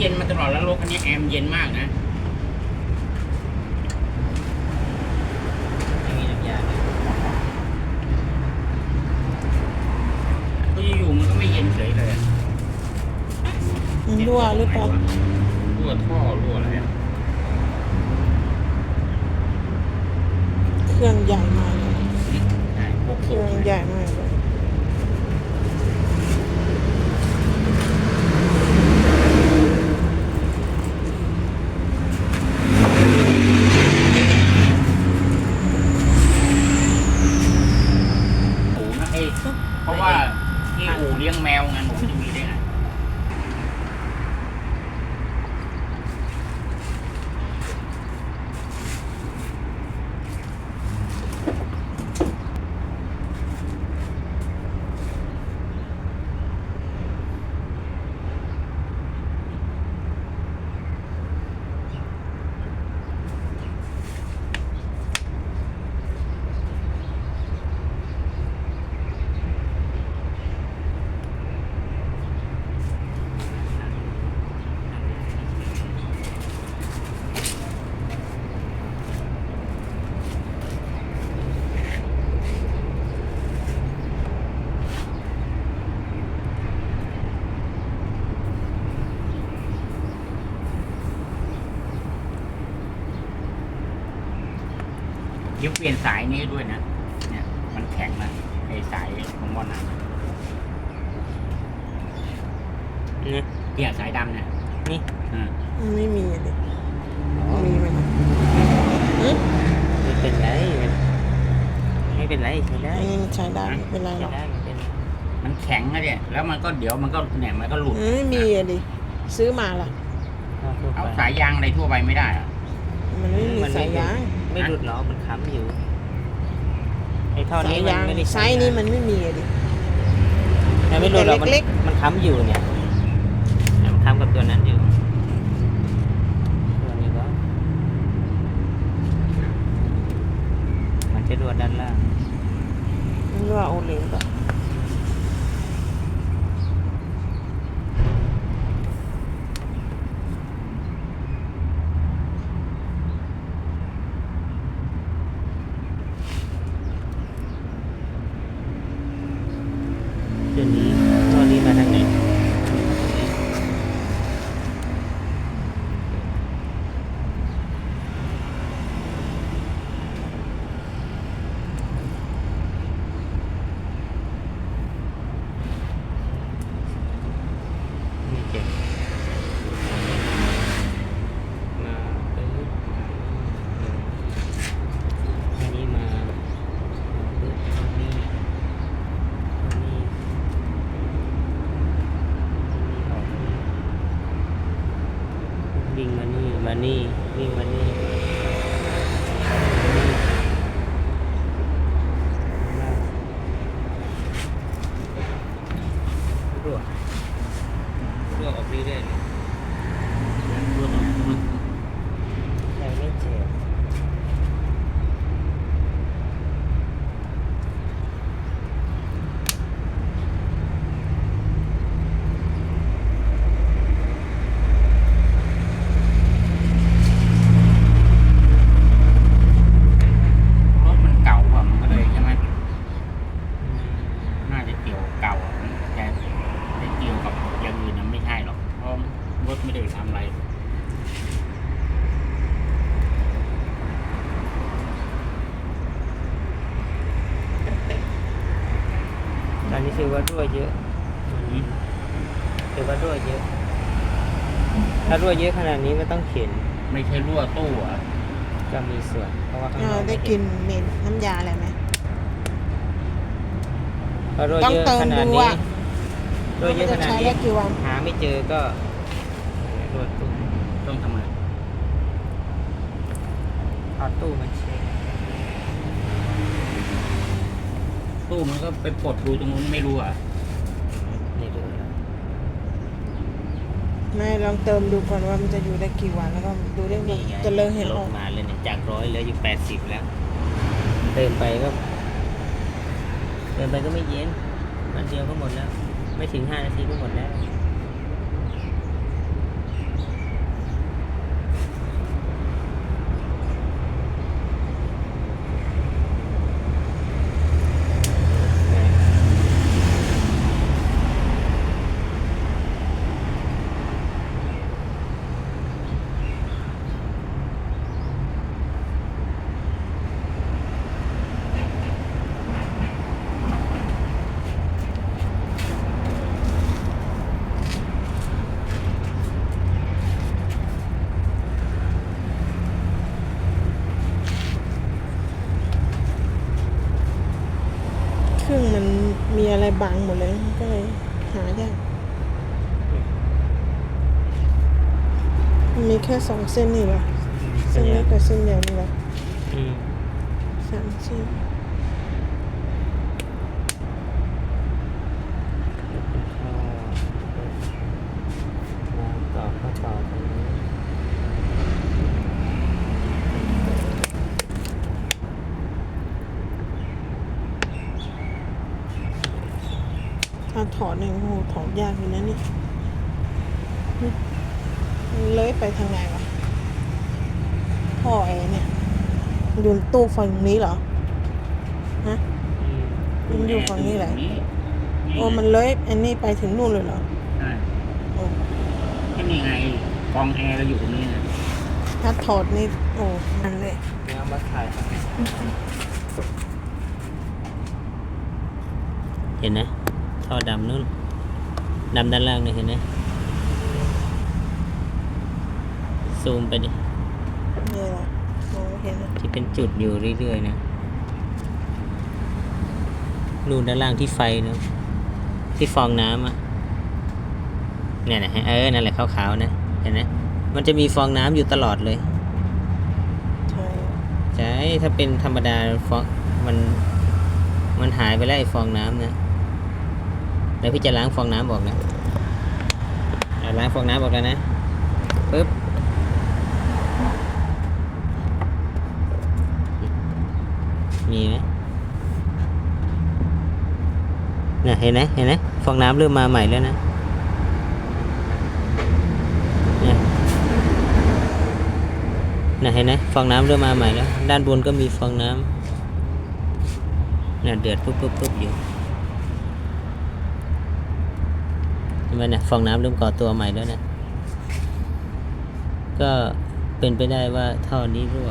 มันก็เย็นมาตลอดแล้วรถคันนี้แอร์มนเย็นมากนะไม่มีน้ำยาเลยก็อยู่ๆมันก็ไม่เย็นเฉยเลยอะมันรั่วหรือเปล่ารั่วท่อรั่วอะไรอะเครื่องใหญ่มากเลยใช่พวกเคสูรื่องงใหญ่มากเลย หมูนะเอ้ยเพราะว่าที่อู่เลี้ยงแมวไงหนูจะมีได้ไง เดี๋ยวเปลี่ยนสายนี้ด้วยนะ เนี่ย มันแข็งนะไอ้สายของบอลน้ำนี่เนี่ยสายดำเนี่ย นี่อ่ามันไม่มีเลยอ๋อมีไหมนะหึไม่เป็นไรมันไม่เป็นไรใช้ได้อันนี้มันใช้ได้ไม่เป็นไรหรใช้อกได้ไม่เป็นไรมันแข็งอะเนี่ย แล้วมันก็เดี๋ยวมันก็เนี่ยมันก็หลุดมันไม่มีอะดิซื้อมาล่ะ เอาทั่วเอาไปสายยางอะไรทั่วไปไม่ได้อะ มันไม่มีมันไม่สายยางไม่หลุดหรอกมันค้ำอยู่ไอ้ท่อสานี้ยมันยางไม่ได้ไซส์นี้มันไม่มีอะดิ มันไม่หลุดหรอกมันแต่เล็ก มันค้ำอยู่เนี่ยเนี่ยมันค้ำกับตัวนั้นอยู่ตัวนี้ก็มันจะรวดด้านล่าง มันรั่วโอเลนปะ ตัวนี้ตัวนี้มาทางไหน ไม่เจ็บมาปึ๊บอันนี้มาปึ๊บตรงนี้ตรงนี้ตรงนี้ออกนี่วิ่ง มานี่มานี่วิ่งมานี่รั่วรั่วออกเรื่อยๆ รั่วตรงนี้ ยังไม่เจ็บ รถมันเก่าอะมันก็เลยใช่ไหมน่าจะเกี่ยวเก่าอะแต่แต่เกี่ยวกับอย่างอื่นนะไม่ใช่หรอก เพราะรถไม่ได้ทำอะไร ตอนนี้ ถือว่ารั่วเยอะอืมถือว่ารั่วเยอะ ถ้ารั่วเยอะขนาดนี้ไม่ต้องเข็นไม่ใช่รั่วตู้อะก็มีส่วน เพราะว่าข้างนเอออกได้ม่กลิเห็นเหม็นน้ำยาอะไรไหม ถ้ารั่วต้องเยอะเติมขนาดดูนี้ว่ารั่วเยอะขนาดใช้นี้ ได้กี่วัน หาไม่เจอก็รั่วตู้ต้องทำไงเอาตู้มาเช็ค ตู้มันก็ไปปลดดูตรงนู้นไม่รู้อะนี่ดูแล้วไม่ลองเติมดูก่อนว่ามันจะอยู่ได้กี่วันแล้วก็ดูได้ว่านี่ไงจะเลอะเห็นลออดกมาเลยเนี่ยจากร้อยเหลืออยู่แปดสิบแล้ว เติมไปก็เติมไปก็ไม่เย็นวันเดียวก็หมดแล้ว ไม่ถึงห้านาทีก็หมดแล้ว อะไรบังหมดเลยก็เลยหายากมีแค่สองเส้นนี่เหรอเส้นเล็กกับเส้นใหญ่นี่แหละสามเส้น ถ้าถอดเนี่ยโอ้โหถอดยากอยู่นะนี่นี่มันเลื้อยไปทางไหนวะท่อแอร์เนี่ยอยู่ตู้ฝั่งนี้เหรอฮะอืมมันอยู่ฝั่งนี้แหละนี่โอ้มันเลื้อยอันนี้ไปถึงนู่นเลยเหรอใช่โอ้ก็นี่ไงกองแอร์เราอยู่ตรงนี้นะถ้าถอดนี่โอ้นั่นเลยเนี่ยเอามาถ่ายครับเห็นนะ ท่อดำนู่นดำด้านล่างนี่เห็นไหมซูมไปดินี่เหรอมองไม่เห็นนะที่เป็นจุดอยู่เรื่อยๆนะนู่นด้านล่างที่ไฟเนอะที่ฟองน้ำอะเนี่ยนะเออนั่นแหละขาวๆนะเห็นไหมมันจะมีฟองน้ำอยู่ตลอดเลยใช่ใช่ถ้าเป็นธรรมดาฟองมันมันหายไปแล้วไอ้ฟองน้ำนะ แล้วพี่จะล้างฟองน้ำออกนะล้างฟองน้ำออกแล้วนะปึ๊บมีไหมเนี่ยเห็นไหมเห็นไหมฟองน้ำเริ่มมาใหม่แล้วนะเนี่ยน่ะเห็นไหมฟองน้ำเริ่มมาใหม่แล้ว ด้านบนก็มีฟองน้ำเนี่ยเดือดปุ๊บปุ๊บปุ๊บอยู่ เห็นไหมเนี่ยฟองน้ำเริ่มก่อตัวใหม่แล้วนะ ก็เป็นไปได้ว่าท่อนี้รั่ว